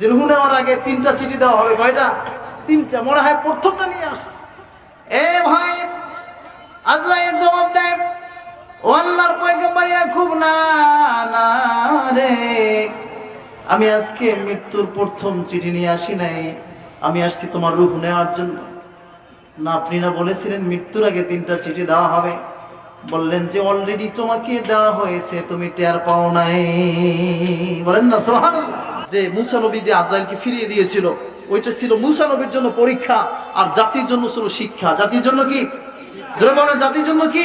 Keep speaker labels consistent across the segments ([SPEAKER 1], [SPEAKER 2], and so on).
[SPEAKER 1] যে রুহু নেওয়ার আগে তিনটা চিঠি দেওয়া হবে, কয়টা? তিনটা। মনে হয় প্রথমটা নিয়ে আস এ ভাই, আজরাইল জবাব দেয় ও আল্লাহর পয়গম্বর খুব না না রে। আমি আজকে মৃত্যুর প্রথম চিঠি নিয়ে আসি নাই। আমি আসছি তোমার রূপ নেওয়ার জন্য। না, আপনি না বলেছিলেন মৃত্যুর আগে তিনটা চিঠি দেওয়া হবে। বললেন যে অলরেডি তোমাকে দেওয়া হয়েছে, তুমি টের পাও নাই। বলেন না সোহান যে মুসা নবী দিয়ে আজরাইলকে ফিরিয়ে দিয়েছিল, ওইটা ছিল মুসা নবীর জন্য পরীক্ষা আর জাতির জন্য ছিল শিক্ষা। জাতির জন্য কি? জাতির জন্য কি?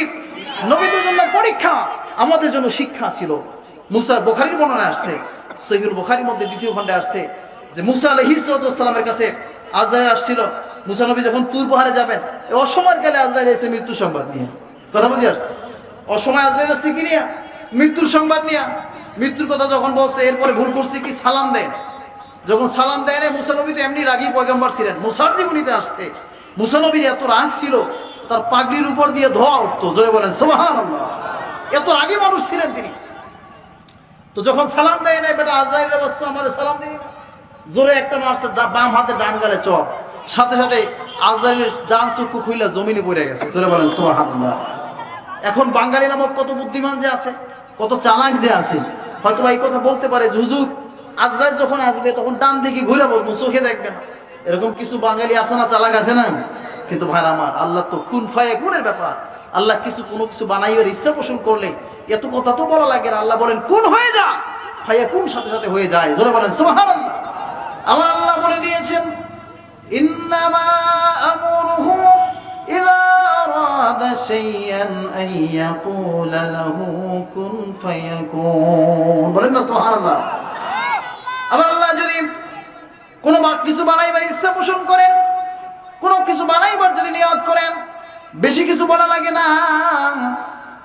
[SPEAKER 1] নবীদের জন্য পরীক্ষা, আমাদের জন্য শিক্ষা ছিল। মুসা বোখারির বর্ণনা আসছে সহিউল বোখারির মধ্যে দ্বিতীয় খণ্ডে আসছে যে মুসা আলহ আলহিসালামের কাছে আজরাইল আসছিল। মুসা নবী যখন তুর পাহাড়ে যাবেন অসময়ের কালে আজরাইল এসে মৃত্যু সংবাদ নিয়ে। কথা বুঝে আসছে? অসময় আজরাইল আসছে কি নিয়ে? মৃত্যুর সংবাদ নিয়ে। মৃত্যুর কথা যখন বলছে, এরপরে ভুল করছে কি? সালাম দেন। যখন সালাম দেয় না মুসা নবী তো এমনি রাগী পয়গম্বর ছিলেন। মুসার জীবনীতে আসছে। মুসা নবীর এত রাগ ছিল, তার পাগড়ির উপর দিয়ে ধোয়া উঠতো। জোরে বলেন সোহান এত রাগী মানুষ ছিলেন তিনি। তো যখন সালাম দেয় নাই, বেটা আজরাইলের বাচ্চা আমার সালাম দিবি না। জোরে একটা মারছে বাম হাতে ডান গালে চপ। সাথে সাথে আজরাইলের ডান চক্ষু খুইলা জমিনে পড়ে গেছে। জোরে বলেন, সুবহানাল্লাহ। এখন বাঙালি নামক কত বুদ্ধিমান যে আছে, কত চালাক যে আছে হয়তো এই কথা বলতে পারে হুজুর আজরাইল যখন আসবে, তখন ডান দিকে ঘুরে বসবো চোখে দেখবে না। এরকম কিছু বাঙালি আছে না, চালাক আছে না? কিন্তু ভাই আমার, আল্লাহ তো কোন ফায়ে কোনের ব্যাপার। আল্লাহ কিছু কোনো কিছু বানাইবার ইচ্ছা পোষণ করলে এত কথা তো বলা লাগে না। আল্লাহ বলেন কোন হয়ে যা। ফাইয়া কোন সাথে সাথে হয়ে যায়। জোরে বলেন সোহান আমার বলেন না আল্লাহ যদি কোনো কিছু ইচ্ছা পোষণ করেন, কোনো কিছু যদি নিয়ত করেন, বেশি কিছু বলা লাগে না।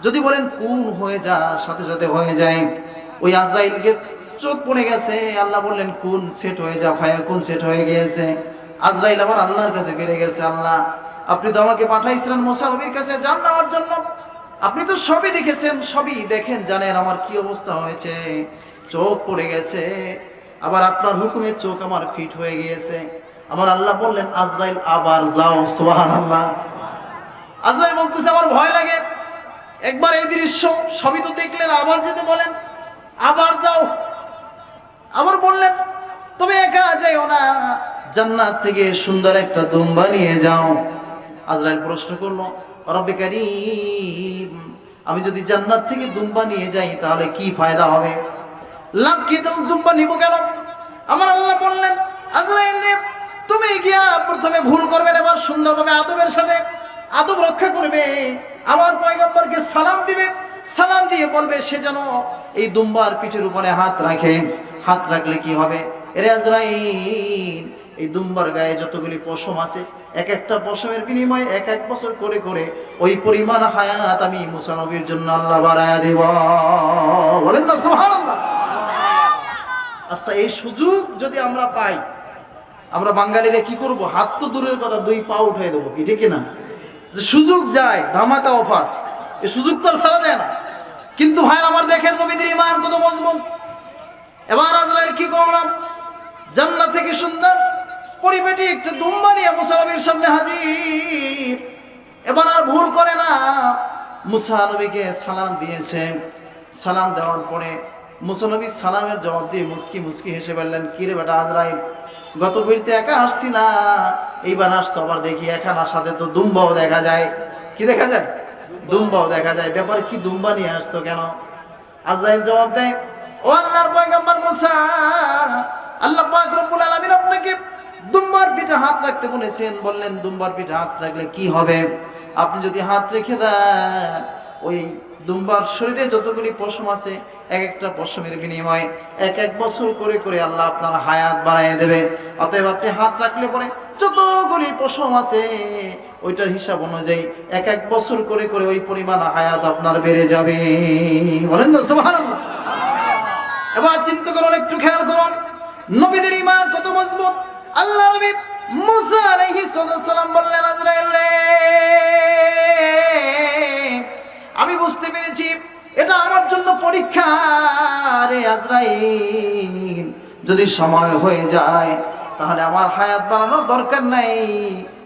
[SPEAKER 1] যদি বলেন কোন হয়ে যা, সাথে সাথে হয়ে যায়। ওই আজরাইলকে চোখ পড়ে গেছে। আল্লাহ বললেন কোন সেট হয়ে যা ভাইয়া কোন সেট হয়ে গিয়েছে। আজরাইল আবার আল্লাহর কাছে ফিরে গেছে। আল্লাহ আপনি তো আমাকে পাঠাইছিলেন মোসা নবীর কাছে জান নেওয়ার জন্য। আপনি তো সবই দেখেছেন, সবই দেখেন, জানেন আমার কি অবস্থা হয়েছে। চোখ পড়ে গেছে, আবার আপনার হুকুমের চোখ আমার ফিট হয়ে গিয়েছে। আমার আল্লাহ বললেন, আজরাইল, আবার যাও সোহান আল্লাহ আজরাইল বলতেছে, আমার ভয় লাগে। একবার এই দৃশ্য, সবই তো দেখলেন, আবার যেতে বলেন, আবার যাও। আবার বললেন তুমি একা যাইও না, জান্নাত থেকে সুন্দর একটা দুম্বা নিয়ে যাও। আজরাইল প্রশ্ন করল রব্বে আমি যদি জান্নাত থেকে দুম্বা নিয়ে যাই তাহলে কি ফায়দা হবে? লাভ কি? দুম্বা নিব কেন? আমার আল্লাহ বললেন আজরাইল রে, তুমি গিয়া প্রথমে ভুল করবে এবার সুন্দরভাবে আদবের সাথে আদব রক্ষা করবে। আমার পয়গম্বরকে সালাম দিবে সালাম দিয়ে বলবে সে যেন এই দুম্বার পিঠের উপরে হাত রাখে। হাত রাখলে কি হবে? এরে আজরাইল এই দুম্বার গায়ে যতগুলি পশম আছে, এক একটা পশমের বিনিময়ে এক এক বছর করে করে ওই পরিমাণ হায়াত আমি মুসানবীর জন্য আল্লাহ বাড়ায়া দেব। বলেন না আচ্ছা এই সুযোগ যদি আমরা পাই, আমরা বাঙালিরা কি করব? হাত তো দূরের কথা, দুই পা উঠাই দেবো কি ঠিক না? যে সুযোগ যায়, ধামাকা অফার, এই সুযোগ তো আর ছাড়া যায় না। কিন্তু ভাই, আমার দেখেন নবীদের ইমান কত মজবুত। এবার আজরাইল কি করলাম? জান্নাত থেকে সুন্দর পরিবেটি একটু দুম্বা নিয়ে মুসানবীর সামনে হাজির। এবার আর ভুল করে না। মুসা নবীকে সালাম দিয়েছে। সালাম দেওয়ার পরে মুসা নবী সালামের জবাব দিয়ে মুস্কি মুস্কি হেসে বললেন কিরে বেটা আজরাইল, গত ফিরতে একা আসছি না। এইবার আসছো, আবার দেখি এখানার সাথে তো দুম্বাও দেখা যায়। কি দেখা যায়? দুম্বাও দেখা যায়। ব্যাপার কি দুম্বা নিয়ে আসছো কেন? আজরাইল জবাব দেয়, ও আল্লাহর পয়গম্বর মুসা, আল্লাহ পাক রব্বুল আলামিন আপনাকে দুম্বার পিঠে হাত রাখতে বলেছেন, বললেন, দুম্বার পিঠে হাত রাখলে কি হবে? আপনি যদি হাত রেখে দেন, ওই দুম্বার শরীরে যতগুলি পশম আছে, এক একটা পশমের বিনিময়ে এক এক বছর করে করে আল্লাহ আপনার হায়াত বাড়ায় দেবে। অতএব আপনি হাত রাখলে পরে যতগুলি পশম আছে, ওইটার হিসাব অনুযায়ী এক এক বছর করে করে ওই পরিমাণ হায়াত আপনার বেড়ে যাবে। বলেন না এবার চিন্তা করুন, একটু খেয়াল করুন। নবীদের ইমান কত মজবুত? আল্লাহ নবী মুসা আলাইহিস সালাম বললেন আজরাইল রে, আমি বুঝতে পেরেছি এটা আমার জন্য পরীক্ষা রে আজরাইল। যদি সময় হয়ে যায় তাহলে আমার হায়াত বাড়ানোর দরকার নাই।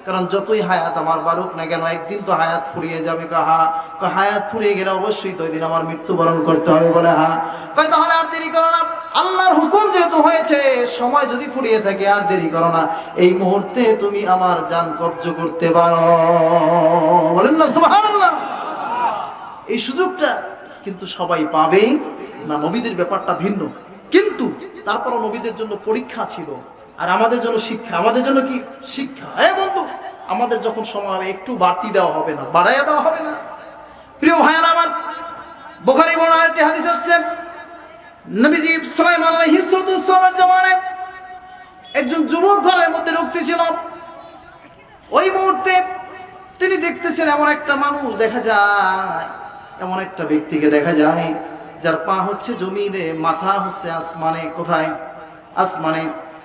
[SPEAKER 1] কারণ যতই হায়াত আমার বাড়ুক না কেন, একদিন তো হায়াত ফুরিয়ে যাবে কাহা হায়াত ফুরিয়ে গেলে অবশ্যই তো ওই দিন আমার মৃত্যুবরণ করতে হবে বলে, হা। কয় তাহলে আর দেরি করো না, আল্লাহর হুকুম যেহেতু হয়েছে, সময় যদি ফুরিয়ে থাকে আর দেরি করো না, এই মুহূর্তে তুমি আমার যান কবজ করতে পারো। বলেন না এই সুযোগটা কিন্তু সবাই পাবে না, নবীদের ব্যাপারটা ভিন্ন। কিন্তু তারপরও নবীদের জন্য পরীক্ষা ছিল। আর আমাদের জন্য শিক্ষা। আমাদের জন্য কি শিক্ষা? হ্যাঁ বন্ধু, আমাদের যখন সময় হবে, একটু বাড়তি দেওয়া হবে না, বাড়াইয়া দেওয়া হবে না। প্রিয় ভাইয়ান আমার, বোখারি বর্ণনা একটি হাদিস আসছে। নবীজি সুলাইমান আলাইহিস সালামের জামানায় একজন যুবক ঘরের মধ্যে ঢুকতেছিল। ওই মুহূর্তে তিনি দেখতেছেন এমন একটা মানুষ দেখা যায়, এমন একটা ব্যক্তিকে দেখা যায়, যার পা হচ্ছে জমিনে, মাথা হচ্ছে আসমানে, কোথায়? আসমানে।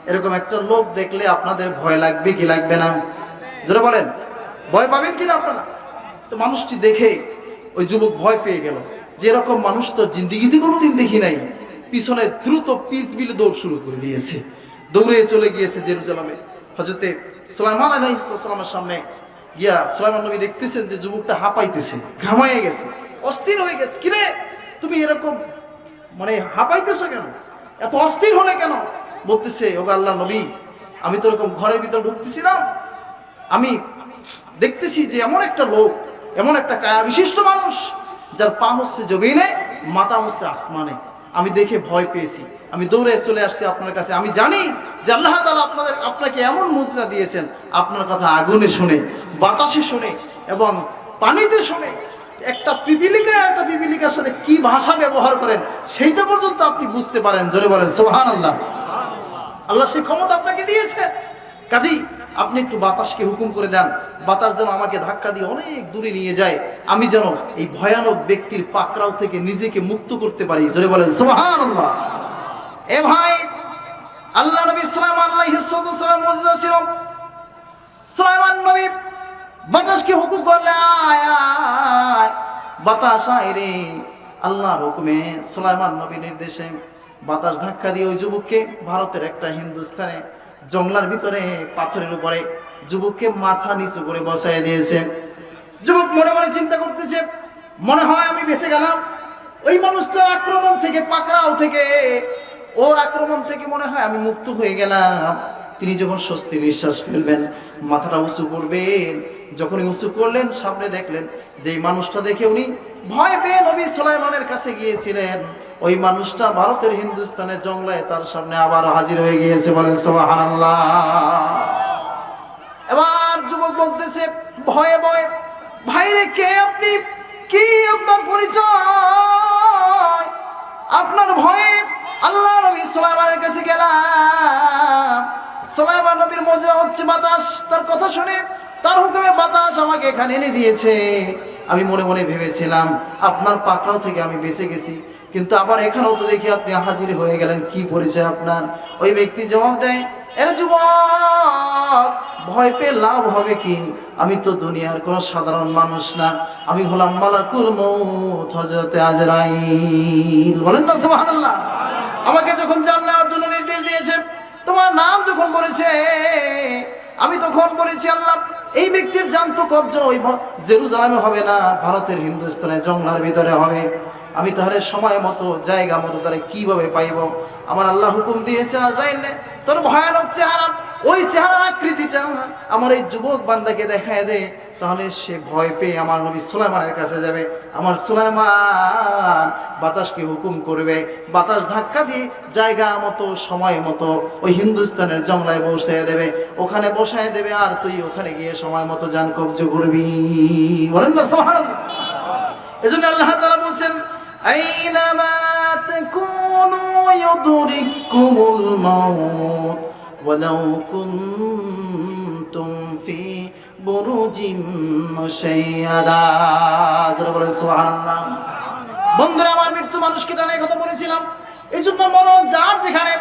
[SPEAKER 1] এরকম একটা লোক দেখলে আপনাদের ভয় লাগবে কি লাগবে না? যেটা বলেন। ভয় পাবেন কিনা আপনারা? তো মানুষটি দেখে ওই যুবক ভয় পেয়ে গেল। যে এরকম মানুষ তো জিন্দিগিতে কোনোদিন দেখি নাই। পিছনে দ্রুত পিস বিলে দৌড় শুরু করে দিয়েছে। দৌড়ে চলে গিয়েছে জেরুজালামে। হজরতে সুলাইমান আলাইসালামের সামনে গিয়া সুলাইমান নবী দেখতেছেন যে যুবকটা হাঁপাইতেছে, ঘামাইয়ে গেছে। অস্থির হয়ে গেছে। কিরে? তুমি এরকম মানে হাঁপাইতেছো কেন? এত অস্থির হলে কেন? বলতেছে, ওগো আল্লাহ নবী, আমি তো এরকম ঘরের ভিতর ঢুকতেছিলাম। আমি দেখতেছি যে এমন একটা লোক, এমন একটা কায়া বিশিষ্ট মানুষ, যার পা হচ্ছে জমিনে, মাথা হচ্ছে আসমানে। আমি দেখে ভয় পেয়েছি। আমি দৌড়ে চলে আসছি আপনার কাছে। আমি জানি যে আল্লাহ তালা আপনাদের, আপনাকে এমন মুজরা দিয়েছেন। আপনার কথা আগুনে শুনে, বাতাসে শুনে এবং পানিতে শুনে। একটা পিপিলিকা, একটা পিপিলিকার সাথে কি ভাষা ব্যবহার করেন, সেইটা পর্যন্ত আপনি বুঝতে পারেন। জোরে বলেন সোহান আল্লাহ আল্লাহ সেই ক্ষমতা আপনাকে দিয়েছে। কাজী, আপনি একটু বাতাসকে হুকুম করে দেন। বাতাস যেন আমাকে ধাক্কা দিয়ে অনেক দূরে নিয়ে যায়। আমি যেন এই ভয়ানক ব্যক্তির পাকড়াও থেকে নিজেকে মুক্ত করতে পারি। জোরে বলেন, সুবহানাল্লাহ। এ ভাই, আল্লাহ নবী ইসলাম আল্লাহ মজুদা ছিল। সুলাইমান নবী বাতাসকে হুকুম করলে বাতাস, আয় রে। আল্লাহর হুকুমে সুলাইমান নবী নির্দেশে বাতাস ধাক্কা দিয়ে ওই যুবককে ভারতের একটা হিন্দুস্তানে জংলার ভিতরে, পাথরের উপরে যুবককে মাথা নিচু করে বসায় দিয়েছে। যুবক মনে মনে চিন্তা করতেছে, মনে হয় আমি বেঁচে গেলাম। ওই মানুষটার আক্রমণ থেকে, পাকড়াও থেকে, ওর আক্রমণ থেকে মনে হয় আমি মুক্ত হয়ে গেলাম। তিনি যখন স্বস্তি নিঃশ্বাস ফেলবেন, মাথাটা উঁচু করবেন। যখনই উঁচু করলেন, সামনে দেখলেন যে এই মানুষটা দেখে উনি ভয় পেয়ে নবী সোলাইমানের কাছে গিয়েছিলেন। ওই মানুষটা ভারতের হিন্দুস্তানের জংলায় তার সামনে আবার হাজির হয়ে গিয়েছে বলেন সোহানাল্লাহ এবার যুবক বলতেছে, ভয়ে ভয়ে, ভাইরে, কে আপনি? কি আপনার পরিচয়? আপনার ভয়ে আল্লাহ নবী সুলাইমানের কাছে গেলাম। সুলাইমান নবীর মজা হচ্ছে বাতাস, তার কথা শুনে, তার হুকুমে বাতাস আমাকে এখানে এনে দিয়েছে। আমি মনে মনে ভেবেছিলাম, আপনার পাকড়াও থেকে আমি বেঁচে গেছি। কিন্তু আবার এখানেও তো দেখি আপনি হাজির হয়ে গেলেন, কি পরিচয় আপনার? ওই ব্যক্তি জবাব দেয়, এর যুবক, ভয় পেয়ে লাভ হবে কি? আমি তো দুনিয়ার কোনো সাধারণ মানুষ না। আমি হলাম মালাকুল মৌত হজরতে আজরাইল। বলেন না, সুবহানাল্লাহ। আমাকে যখন জান নেওয়ার জন্য নির্দেশ দিয়েছে, তোমার নাম যখন বলেছে, আমি তখন বলেছি, আল্লাহ, এই ব্যক্তির জানতো কবজ ওই জেরুজালামে হবে না, ভারতের হিন্দুস্তানে জংলার ভিতরে হবে। আমি তাহলে সময় মতো, জায়গা মতো তাহলে কীভাবে পাইব? আমার আল্লাহ হুকুম দিয়েছে আজরাইলে তোর ভয়ানক চেহারা, ওই চেহারার আকৃতিটা আমার এই যুবক বান্দাকে দেখায় দে, তাহলে সে ভয় পেয়ে আমার নবী সুলাইমানের কাছে যাবে। আমার সুলাইমান বাতাসকে হুকুম করবে, বাতাস ধাক্কা দিয়ে জায়গা মতো, সময় মতো ওই হিন্দুস্তানের জংলায় বসায় দেবে। ওখানে বসায় দেবে, আর তুই ওখানে গিয়ে সময় মতো যান কবজ করবি। বলেন না সোহান এজন্য আল্লাহ তাআলা বলছেন আইনামা تكونوا يدرككم الموت ولو كنتم في بروج যারা বলেন, সুবহানাল্লাহ। বন্ধুরা, আমার মৃত্যু মানুষকে টানে কথা বলেছিলাম। এই জন্য মনো যার যেখানে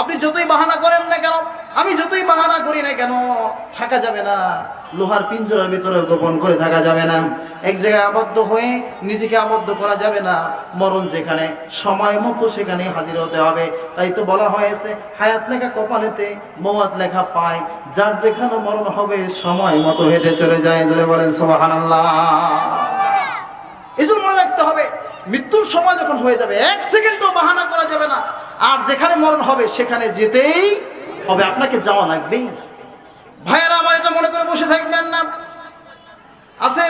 [SPEAKER 1] আপনি যতই বাহানা করেন না কেন, আমি যতই বাহানা করি না কেন, থাকা যাবে না। লোহার পিঞ্জরার ভিতরে গোপন করে থাকা যাবে না। এক জায়গায় আবদ্ধ হয়ে নিজেকে আবদ্ধ করা যাবে না। মরণ যেখানে, সময় মতো সেখানে হাজির হতে হবে। তাই তো বলা হয়েছে, হায়াত লেখা কপালেতে মৌয়াত লেখা পায়। যার যেখানে মরণ হবে, সময় মতো হেঁটে চলে যায়। জোরে বলেন সোহানাল্লাহ এই জন্য মনে রাখতে হবে, মৃত্যুর সময় যখন হয়ে যাবে, এক সেকেন্ডও বাহানা করা যাবে না। আর যেখানে মরণ হবে, সেখানে যেতেই হবে। আপনাকে যাওয়া লাগবেই। ভাইয়েরা, আমার এটা মনে করে বসে থাকবেন না। আছে,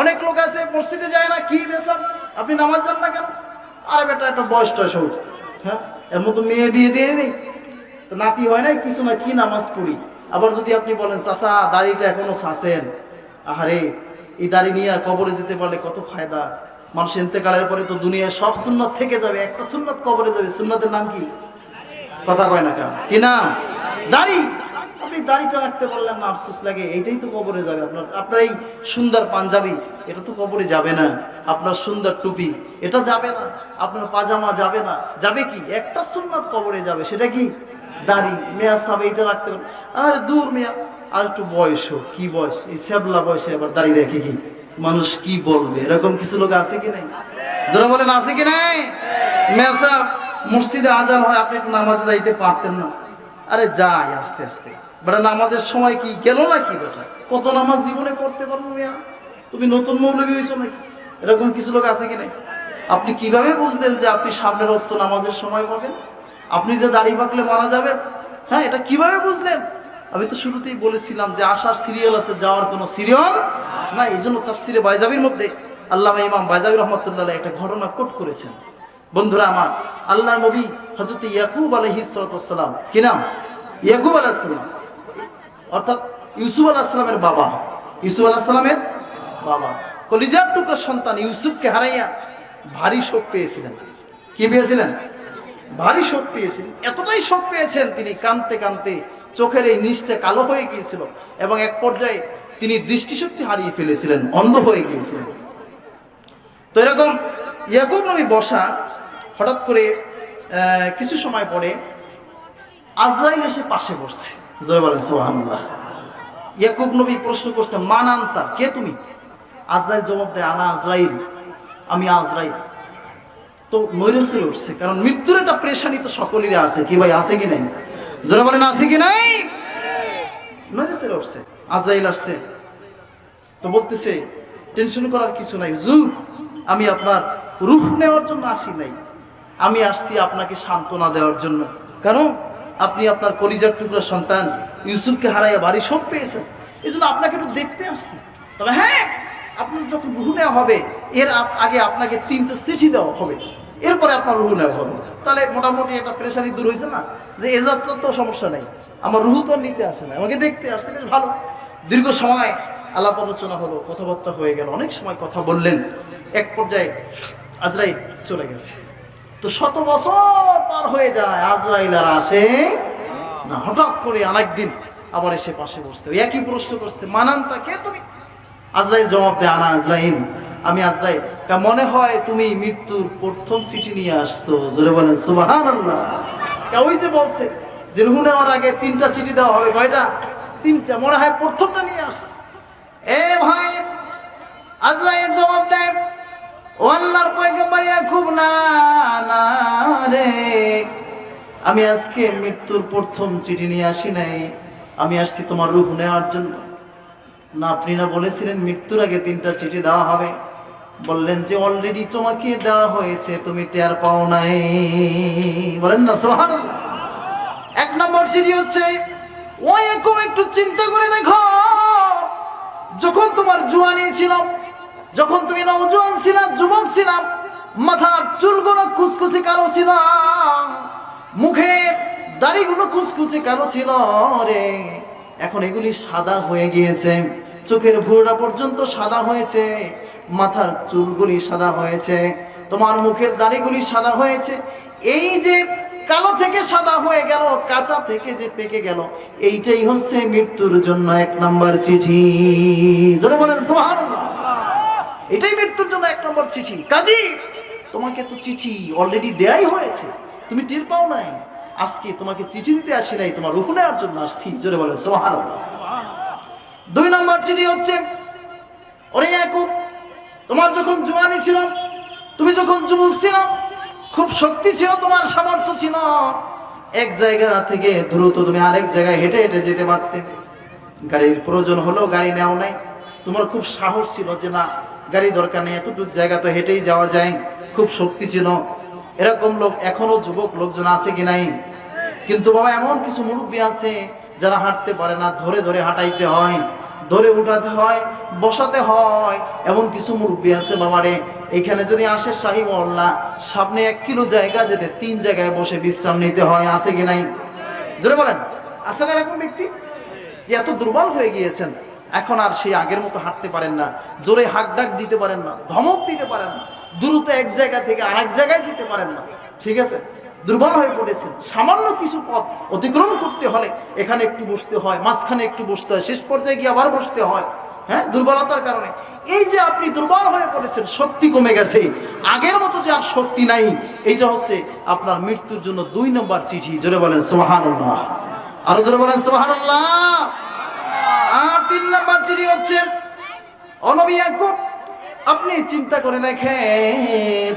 [SPEAKER 1] অনেক লোক আছে, মসজিদে যায় না, কি বেসব? আপনি নামাজ যান না কেন? আরে বেটা, একটা বয়স টয়স হ্যাঁ এর মতো মেয়ে বিয়ে দিয়ে নেই। তো নাতি হয় না কিছু না, কি নামাজ পড়ি? আবার যদি আপনি বলেন, চাচা, দাড়িটা এখনও ছাসেন আহারে, এই দাড়ি নিয়ে কবরে যেতে পারলে কত ফায়দা। মানুষ ইন্তেকালের পরে তো দুনিয়ায় সব সুন্নত থেকে যাবে, একটা সুন্নত কবরে যাবে। সুন্নতের নাম কি? কথা কয় না কেন? কি নাম? দাড়ি। আপনি দাড়িটা রাখতে বললেন না, আফসোস লাগে। এইটাই তো কবরে যাবে। আপনার আপনার এই সুন্দর পাঞ্জাবি, এটা তো কবরে যাবে না। আপনার সুন্দর টুপি, এটা যাবে না। আপনার পাজামা যাবে না। যাবে কি? একটা সুন্নাত কবরে যাবে। সেটা কি? দাড়ি। মেয়া সাবে এটা রাখতে পারে আর দূর মেয়া। আর একটু বয়স কি বয়স? এই স্যাবলা বয়সে আবার দাড়ি রেখে কি? মানুষ কি বলবে? এরকম কিছু লোক আছে কি নাই? যারা বলেন, আছে কি নাই? সাহেব, মসজিদে আজান হয়, আপনি একটু নামাজে যাইতে পারতেন না। আরে যাই, আস্তে আস্তে। বেটা, নামাজের সময় কি গেল না কি বেটা? কত নামাজ জীবনে পড়তে পারব মিয়া? তুমি নতুন মৌলবী হয়েছো নাকি? এরকম কিছু লোক আছে কি নাই? আপনি কীভাবে বুঝলেন যে আপনি সামনের অক্ত নামাজের সময় পাবেন? আপনি যে দাড়ি পাকলে মারা যাবেন? হ্যাঁ এটা কীভাবে বুঝলেন? আমি তো শুরুতেই বলেছিলাম যে আসার সিরিয়াল আছে, যাওয়ার কোনো সিরিয়াল না এই জন্য তাফসিরে বাইজাবির মধ্যে আল্লাহ ইমাম বাইজাবি রহমতুল্লাহ একটা ঘটনা কোট করেছেন। বন্ধুরা আমার আল্লাহ নবী হজরত ইয়াকুব আলহিসাম কি নাম? ইয়াকুব আলাহিসাম অর্থাৎ ইউসুফ আলাহিসামের বাবা। ইউসুফ আলাহিসামের বাবা। কলিজার টুকরা সন্তান ইউসুফকে হারাইয়া ভারী শোক পেয়েছিলেন। কি পেয়েছিলেন? ভারী শোক পেয়েছিলেন। এতটাই শোক পেয়েছেন তিনি, কানতে কানতে চোখের এই নিচটা কালো হয়ে গিয়েছিল এবং এক পর্যায়ে তিনি দৃষ্টিশক্তি হারিয়ে ফেলেছিলেন, অন্ধ হয়ে গিয়েছিলেন। তো এরকম ইয়াকুব নবী বসা হঠাৎ করে কিছু সময় পরে আজরাইল এসে পাশে বসছে। জয় বলেন ইয়াকুব নবী প্রশ্ন করছে, মান আনতা? কে তুমি? আজরাইল জবাব দেয়, আনা আজরাইল, আমি আজরাইল। তো নৈরসে উঠছে কারণ মৃত্যুর একটা প্রেশানি তো সকলেরই আছে। কি ভাই, আছে কি নাই? জোরে বলেন, আছে কি নাই? নৈরসে উঠছে আজরাইল আসছে। তো বলতেছে টেনশন করার কিছু নাই। হুজুর, আমি আপনার রূপ নেওয়ার জন্য আসি নাই। আমি আসছি আপনাকে সান্ত্বনা দেওয়ার জন্য। কারণ আপনি আপনার কলিজার টুকরা সন্তান, ইউসুফকে হারাইয়া বাড়ি সব পেয়েছেন। এই জন্য আপনাকে একটু দেখতে আসছি। তবে হ্যাঁ আপনার যখন রুহু নেওয়া হবে, এর আগে আপনাকে তিনটা চিঠি দেওয়া হবে। এরপরে আপনার রুহু নেওয়া হবে। তাহলে মোটামুটি একটা প্রেশারি দূর হয়েছে না? যে এ যাত্রার তো সমস্যা নেই। আমার রুহু তো নিতে আসে না। আমাকে দেখতে আসছে বেশ ভালো। দীর্ঘ সময় আলাপ আলোচনা হলো, কথাবার্তা হয়ে গেল, অনেক সময় কথা বললেন। এক পর্যায়ে আজরাইল চলে গেছে। তো শত বছর পার হয়ে যায়, আজরাইল আর আসে না। হঠাৎ করে আরেকদিন আবার এসে পাশে বসছে। একই প্রশ্ন করছে মানান তাকে তুমি? আজরাইল জবাব দেয়, আনা আজরাইল। আমি আজরাইল। মনে হয় তুমি মৃত্যুর প্রথম চিঠি নিয়ে আসছো? জোরে বলেন, সুবহানাল্লাহ। কা ওই যে বলছে যে রুহু নেওয়ার আগে তিনটা চিঠি দেওয়া হবে, কয়টা? তিনটা। মনে হয় প্রথমটা নিয়ে আসছে। এ ভাই, আজরাইল জবাব দেয়, ও আল্লাহর খুব না না রে। আমি আজকে মৃত্যুর প্রথম চিঠি নিয়ে আসি নাই। আমি আসছি তোমার রূপ নেওয়ার জন্য। না আপনি না বলেছিলেন মৃত্যুর আগে তিনটা চিঠি দেওয়া হবে। বললেন যে অলরেডি তোমাকে দেওয়া হয়েছে, তুমি টের পাও নাই। বলেন না সোহান এক নম্বর চিঠি হচ্ছে, ও এরকম একটু চিন্তা করে দেখো, যখন তোমার জুয়ানি ছিল, যখন তুমি নৌজওয়ান ছিলাম যুবক ছিলাম মাথার চুলগুলো কুচকুচি কালো ছিল, মুখের দাড়িগুলো কুচকুচি কালো ছিল রে। এখন এগুলি সাদা হয়ে গিয়েছে। চোখের ভুরটা পর্যন্ত সাদা হয়েছে। মাথার চুলগুলি সাদা হয়েছে। তোমার মুখের দাড়িগুলি সাদা হয়েছে। এই যে কালো থেকে সাদা হয়ে গেল, কাঁচা থেকে যে পেকে গেল, এইটাই হচ্ছে মৃত্যুর জন্য এক নাম্বার চিঠি। জোরে বলেন এটাই মৃত্যুর জন্য এক নম্বর চিঠি। কাজী, তোমাকে তো চিঠি অলরেডি দেয়াই হয়েছে। তুমি টের পাও নাই। আজকে তোমাকে চিঠি দিতে আসি নাই, তোমার রুহু নেওয়ার জন্য আসছি। জোরে বলে সোহান দুই নম্বর চিঠি হচ্ছে, ওরে ইয়াকুব, তোমার যখন জোয়ানি ছিল, তুমি যখন যুবক ছিল, খুব শক্তি ছিল, তোমার সামর্থ্য ছিল। এক জায়গা থেকে দ্রুত তুমি আরেক জায়গায় হেঁটে হেঁটে যেতে পারতে। গাড়ির প্রয়োজন হলেও গাড়ি নেও নাই। তোমার খুব সাহস ছিল যে না, গাড়ি দরকার নেই, এতটুকু জায়গা তো হেঁটেই যাওয়া যায়। খুব শক্তি ছিল। এরকম লোক, এখনও যুবক লোকজন আছে কি নাই? কিন্তু বাবা এমন কিছু মুরব্বী আছে যারা হাঁটতে পারে না, ধরে ধরে হাঁটাইতে হয়, ধরে উঠাতে হয়, বসাতে হয়, এমন কিছু মুরব্বী আছে বাবারে। এখানে যদি আসে শাহী মহল্লা, সামনে এক কিলো জায়গা যেতে তিন জায়গায় বসে বিশ্রাম নিতে হয়, আছে কি নাই? জোরে বলেন, আছে না এরকম ব্যক্তি? যে এত দুর্বল হয়ে গিয়েছেন, এখন আর সেই আগের মতো হাঁটতে পারেন না, জোরে হাক ডাক দিতে পারেন না, ধমক দিতে পারেন না, দ্রুত এক জায়গা থেকে আরেক জায়গায় যেতে পারেন না, ঠিক আছে? দুর্বল হয়ে পড়েছেন। সামান্য কিছু পথ অতিক্রম করতে হলে এখানে একটু বসতে হয়, মাঝখানে একটু বসতে হয়, শেষ পর্যায়ে গিয়ে আবার বসতে হয় হ্যাঁ? দুর্বলতার কারণে। এই যে আপনি দুর্বল হয়ে পড়েছেন, শক্তি কমে গেছে। আগের মতো যে আর শক্তি নাই এটা হচ্ছে আপনার মৃত্যুর জন্য দুই নম্বর চিঠি। জোরে বলেন সোহান আরও জোরে বলেন সোহান আর তিন নম্বর চিঠি হচ্ছে আপনি চিন্তা করে দেখেন,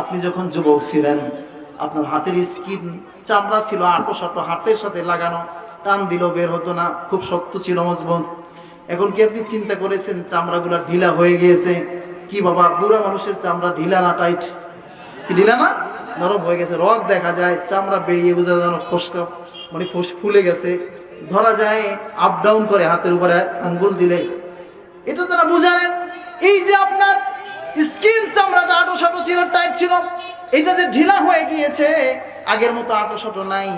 [SPEAKER 1] আপনি যখন যুবক ছিলেন আপনার হাতের স্কিন চামড়া ছিল আটো সাটো, হাতের সাথে লাগানো, টান দিলেও বের হতো না, খুব শক্ত ছিল মজবুত। এখন কি আপনি চিন্তা করেছেন, চামড়াগুলো ঢিলা হয়ে গিয়েছে? কি বাবা, বুড়া মানুষের চামড়া ঢিলা না টাইট? কি ঢিলা না? নরম হয়ে গেছে রক দেখা যায়, চামড়া বেরিয়ে বোঝা যেন ফসকা মানে ফুস, ফুলে গেছে। ধরা যায় আপ ডাউন করে হাতের উপরে আঙ্গুল দিলে। এটা তারা বুঝালেন, এই যে আপনার স্কিন চামড়াটা আটো সাটো ছিল, টাইট ছিল এটা যে ঢিলা হয়ে গিয়েছে, আগের মতো আটো সাটো নাই।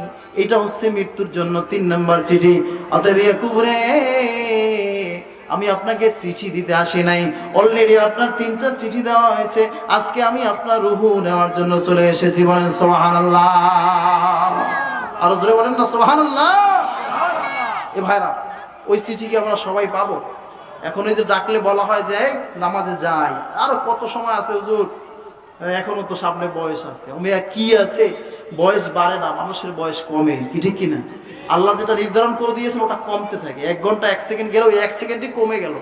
[SPEAKER 1] এটা হচ্ছে মৃত্যুর জন্য তিন নম্বর চিঠি। অতএব কুবরে, আমি আপনাকে চিঠি দিতে আসি নাই। অলরেডি আপনার তিনটা চিঠি দেওয়া হয়েছে। আজকে আমি আপনার রুহু নেওয়ার জন্য চলে এসেছি বলেন সোহান আরও জোরে বলেন না সোহান এ ভাইরা, ওই চিঠি কি আমরা সবাই পাবো? এখন এই যে ডাকলে বলা হয় যে নামাজে যাই। আরও কত সময় আছে, হুজুর? এখনও তো সামনে বয়স আছে। ওমিয়া কি আছে? বয়স বাড়ে না, মানুষের বয়স কমে, কি ঠিক কিনা? আল্লাহ যেটা নির্ধারণ করে দিয়েছেন, ওটা কমতে থাকে। এক ঘণ্টা, এক সেকেন্ড গেলেও এক সেকেন্ডই কমে গেল।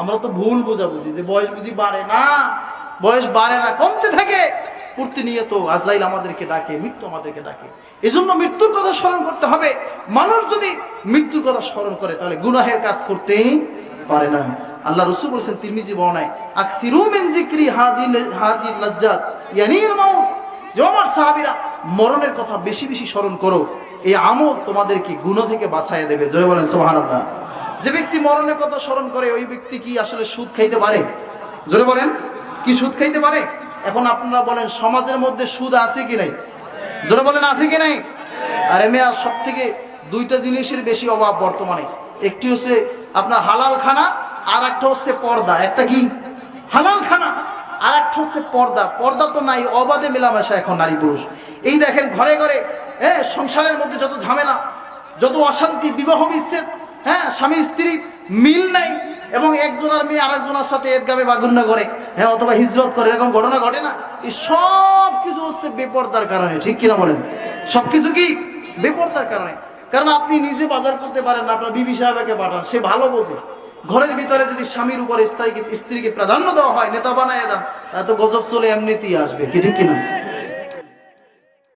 [SPEAKER 1] আমরা তো ভুল বোঝাবুঝি, যে বয়স বুঝি বাড়ে না, বয়স বাড়ে না, কমতে থাকে। প্রতিনিয়ত আজরাইল আমাদেরকে ডাকে, মৃত্যু আমাদেরকে ডাকে। এজন্য মৃত্যুর কথা স্মরণ করতে হবে। মানুষ যদি মৃত্যুর কথা স্মরণ করে, তাহলে গুনাহের কাজ করতেই পারে না। আল্লাহ রসুল বলেছেন, তিরমিজি বর্ণায় আমার সাহাবীরা, মরণের কথা বেশি বেশি স্মরণ করো, এই আমল তোমাদেরকে গুনাহ থেকে বাঁচায় দেবে। জোরে বলেন, সুবহানাল্লাহ। যে ব্যক্তি মরণের কথা স্মরণ করে, ওই ব্যক্তি কি আসলে সুদ খাইতে পারে? জোরে বলেন, কি সুদ খাইতে পারে? এখন আপনারা বলেন, সমাজের মধ্যে সুদ আছে কি নাই? জোরে বলেন, আছে কি নাই? আরে মেয়া সব থেকে দুইটা জিনিসের বেশি অভাব বর্তমানে। একটি হচ্ছে আপনার হালাল খানা আর একটা হচ্ছে পর্দা। একটা কি? হালাল খানা আর একটা হচ্ছে পর্দা। পর্দা তো নাই, অবাধে মেলামেশা এখন নারী পুরুষ। এই দেখেন ঘরে ঘরে হ্যাঁ সংসারের মধ্যে যত ঝামেলা, যত অশান্তি, বিবাহ বিচ্ছেদ হ্যাঁ স্বামী স্ত্রী মিল নাই, এবং একজনের মেয়ে আরেকজনের সাথে এদগামে বাগুন্য করে হ্যাঁ অথবা হিজরত করে, এরকম ঘটনা ঘটে না। এই সব কিছু হচ্ছে বেপর্দার কারণে, ঠিক কিনা বলেন? সব কিছু কি? বেপর্দার কারণে। কারণ আপনি নিজে বাজার করতে পারেন না, আপনার বিবি সাহেবকে পাঠান, সে ভালো বোঝে। ঘরের ভিতরে যদি স্বামীর উপর স্ত্রীকে স্ত্রীকে প্রাধান্য দেওয়া হয়, নেতা বানায় দেন তা তো গজব চলে এমনিতেই আসবে, কি ঠিক কিনা?